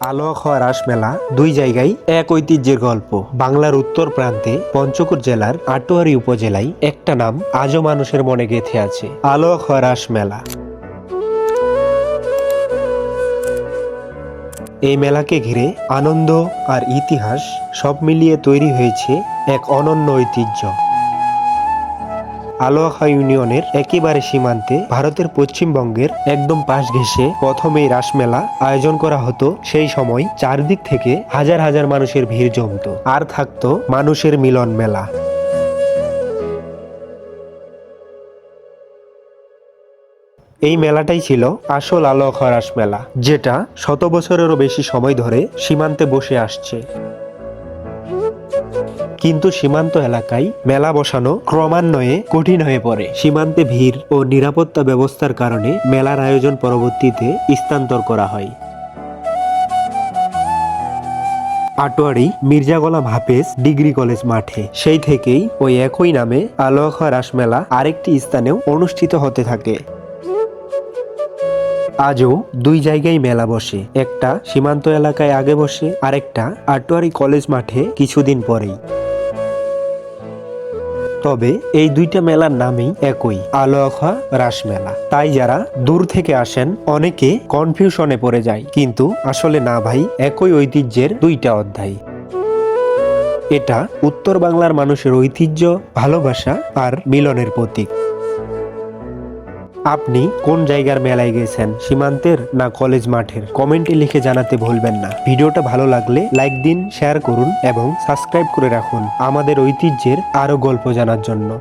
আলোয়া রাস মেলা দুই জায়গায় এক ঐতিহ্যের গল্প। বাংলার উত্তর প্রান্তে পঞ্চকোট জেলার আটোয়ারি উপজেলায় একটা নাম আজও মানুষের মনে গেঁথে আছে আলোয়া রাস মেলা এই মেলাকে ঘিরে আনন্দ আর ইতিহাস সব মিলিয়ে তৈরি হয়েছে এক অনন্য ঐতিহ্য। আলোয়াখা ইউনিয়নের একেবারে সীমান্তে ভারতের পশ্চিমবঙ্গের একদম পাশ ঘেঁষে প্রথম এই রাসমেলা আয়োজন করা হতো। সেই সময় চারদিক থেকে হাজার হাজার মানুষের ভিড় জমতো। আর থাকতো মানুষের মিলন মেলা। এই মেলাটাই ছিল আসল আলোয়াখা রাস মেলা, যেটা শত বছরেরও বেশি সময় ধরে সীমান্তে বসে আসছে। কিন্তু সীমান্ত এলাকায় মেলা বসানো ক্রমান্বয়ে কঠিন হয়ে পড়ে। সীমান্তে ভিড় ও নিরাপত্তা ব্যবস্থার কারণে মেলার আয়োজন পরবর্তীতে স্থানান্তর করা হয়। আটোয়ারি মির্জা গোলাম হাফেজ ডিগ্রি কলেজ মাঠে। সেই থেকেই ওই একই নামে আলোয়াখা রাসমেলা আরেকটি স্থানেও অনুষ্ঠিত হতে থাকে। আজও দুই জায়গায় মেলা বসে। একটা সীমান্ত এলাকায় আগে বসে, আরেকটা আটোয়ারি কলেজ মাঠে কিছুদিন পরেই। তবে এই দুইটা মেলার নামই একই, আলোয়াখা রাস মেলা তাই যারা দূর থেকে আসেন, অনেকে কনফিউশনে পড়ে যায়। কিন্তু আসলে না ভাই, একই ঐতিহ্যের দুইটা অধ্যায়। এটা উত্তর বাংলার মানুষের ঐতিহ্য, ভালোবাসা আর মিলনের প্রতীক। আপনি কোন জায়গার মেলায় গেছেন? সীমান্তের না কলেজ মাঠের? কমেন্টে লিখে জানাতে ভুলবেন না। ভিডিওটা ভালো লাগলে লাইক দিন শেয়ার করুন এবং সাবস্ক্রাইব করে রাখুন আমাদের ঐতিহ্যের আরও গল্প জানার জন্য।